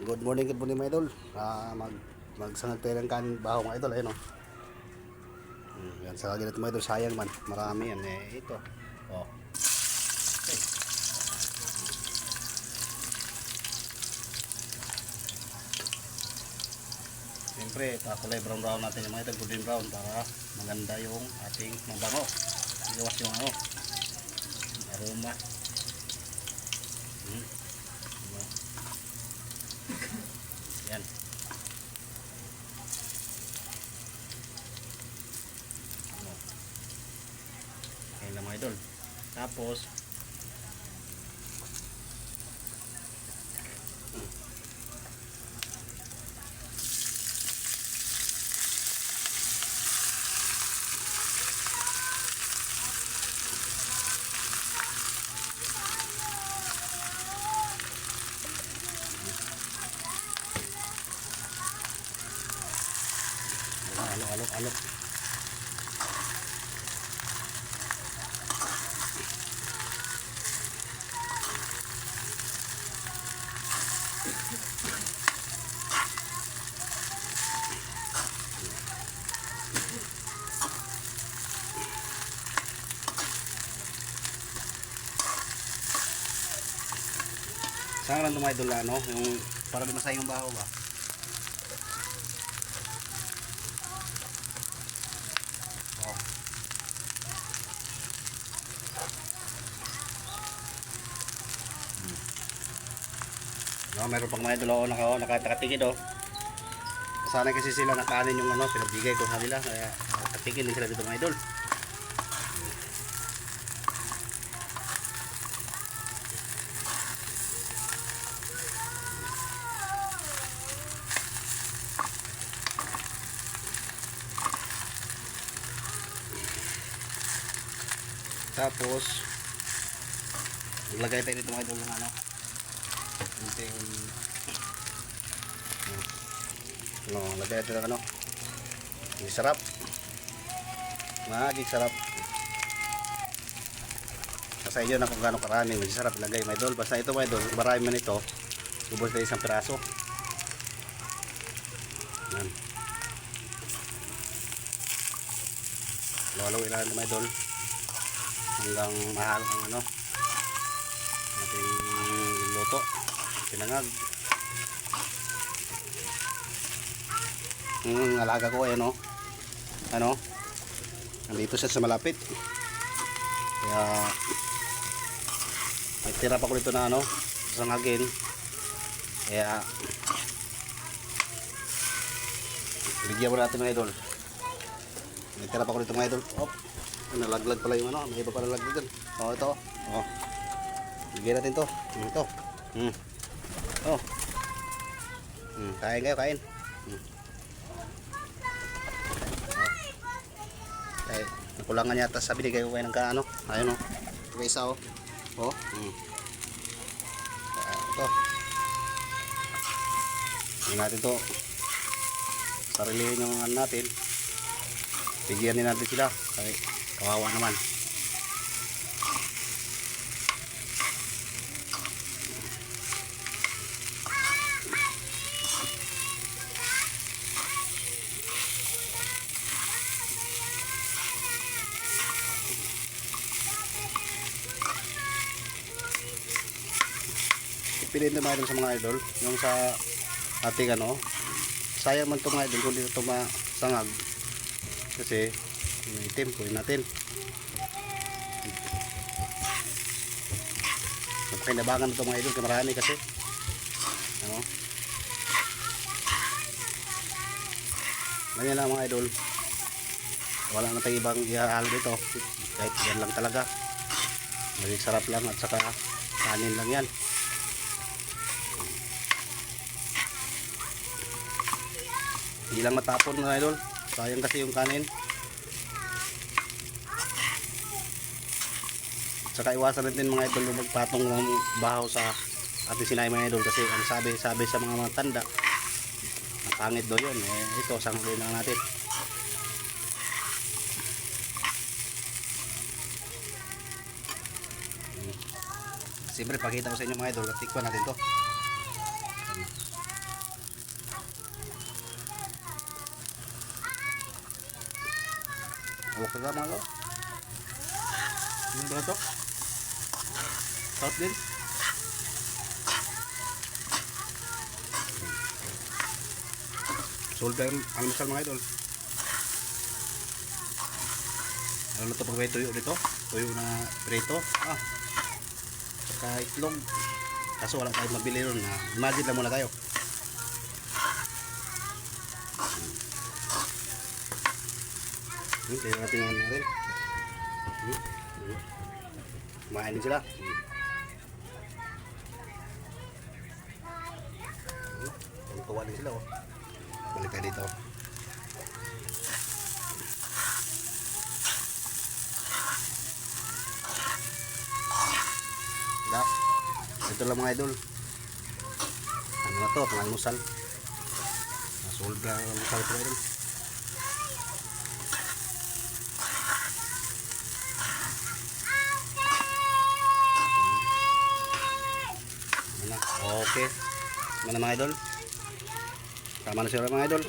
Good morning, good morning mga idol. Ah, mag magsangag tayo ng kanin baho mga idol, ayun oh. Hmm, yan sa natin mga idol, sayang man. Marami yan eh. Ito. Oh. Okay. Siyempre, kulay brown brown natin yung mga idol, golden brown para maganda yung ating mabango. Iwas yung ano, aroma. Hmm. Diba? Yan. Ano? Lang mga idol. Tapos, alok, alok, alok. Saan lang tumayo doon ano? Yung para di masayang yung baho ba? Oh. No, meron pang mga idol ako naka, nakatatigid oh. Sana kasi sila nakanin yung ano, pinagbigay ko sa kanila kaya nakatigil din sila dito mga idol. Tapos maglagay tayo dito mga idol ng ano. Kunting ano, lagay natin ng ano. Hindi sarap. Magig sarap. Nasa iyo na kung gaano karami, medyo sarap ilagay mga idol. Basta ito mga idol, marami man ito. Ubos na isang piraso. Yan. Lalo ilan mga idol hanggang mahal ang ano ating luto. Pinangag yung alaga ko ayan o ano nandito siya sa malapit. Kaya may tira pa ko dito na ano sangagin. Kaya bigyan mo natin mga idol. May tira pa ko dito mga idol. Op nalaglag pala yung ano may iba pala laglag dyan. Oh ito. Oh. Bigyan natin to. Hmm, ito. Hmm. oh. Hmm. kain kayo kain. Hmm. oh. ay nakulangan yata sa binigay ko kayo ng kaano ayun oh. Ito isa oh. Oh. Hmm. Ah, ito. Hindi natin to. Sarilihin yung ano natin bigyan din natin sila. Kaya kawawa naman. Piliin na idol sa mga idol? Yung sa ating ano? Sayang man itong idol kung dito ito masangag kasi itim kunin natin. Napakinabangan ito mga idol kamarami kasi. Ano? Ganyan lang mga idol. Wala na tayong ibang ihahalo dito. Kahit yan lang talaga. Maging sarap lang at saka kanin lang yan. Hindi lang matapon mga idol sayang kasi yung kanin. Saka iwasan natin mga idol na magpatong ng bahaw sa ating sinay mga idol kasi ang sabi sabi sa mga mga tanda napangit daw yun. Eh, ito sanggulin na natin. Siyempre, pakita ko sa inyo mga idol, tikpan natin to. Mga idol. Ano ba ito? South din. Solve tayo ang almusal mga idol. Ano na ito pag may tuyo dito? Tuyo na prito. Ah. Saka itlog. Kaso wala tayong mabili. Ah, imagine lang muna tayo. Hmm, tingnan natin yung ano natin. Hmm, hmm. Kumain din sila. Hmm. Hmm, tuwa din sila oh. Balik tayo dito. Da. Ito lang mga idol. Ano na to? Pangalmusal. Nasolve na ang almusal ito idol. Ano na mga idol? Tama na sila mga idol.